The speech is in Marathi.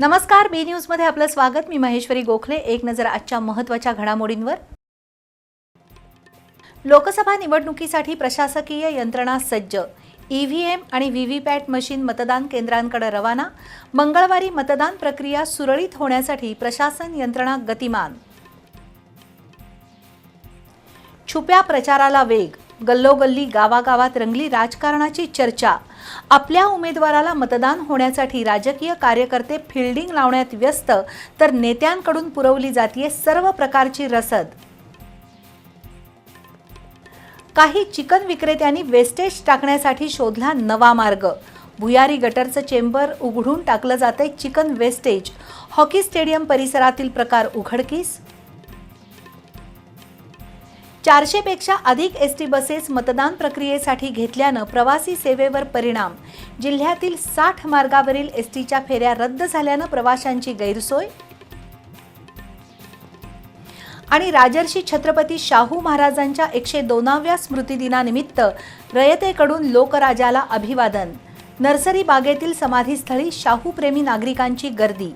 नमस्कार बी न्यूजमध्ये आपलं स्वागत. मी महेश्वरी गोखले. एक नजर आजच्या महत्त्वाच्या घडामोडींवर. लोकसभा निवडणुकीसाठी प्रशासकीय यंत्रणा सज्ज. ईव्हीएम आणि व्हीव्हीपॅट मशीन मतदान केंद्रांकडे रवाना. मंगळवारी मतदान प्रक्रिया सुरळीत होण्यासाठी प्रशासन यंत्रणा गतिमान. छुप्या प्रचाराला वेग. गल्लोगल्ली गावागावात रंगली राजकारणाची चर्चा. आपल्या उमेदवाराला मतदान होण्यासाठी राजकीय कार्यकर्ते फिल्डिंग लावण्यात व्यस्त तर नेत्यांकडून पुरवली जातीये सर्व प्रकारची रसद. काही चिकन विक्रेत्यांनी वेस्टेज टाकण्यासाठी शोधला नवा मार्ग. भुयारी गटरचं चेंबर उघडून टाकलं जातंय चिकन वेस्टेज. हॉकी स्टेडियम परिसरातील प्रकार उघडकीस? चारशेपेक्षा अधिक एस टी बसेस मतदान प्रक्रियेसाठी घेतल्यानं प्रवासी सेवेवर परिणाम. जिल्ह्यातील साठ मार्गावरील एस टीच्या फेऱ्या रद्द झाल्यानं प्रवाशांची गैरसोय. आणि राजर्षी छत्रपती शाहू महाराजांच्या एकशे दोनाव्या स्मृतिदिनानिमित्त रयतेकडून लोकराजाला अभिवादन. नर्सरी बागेतील समाधीस्थळी शाहूप्रेमी नागरिकांची गर्दी.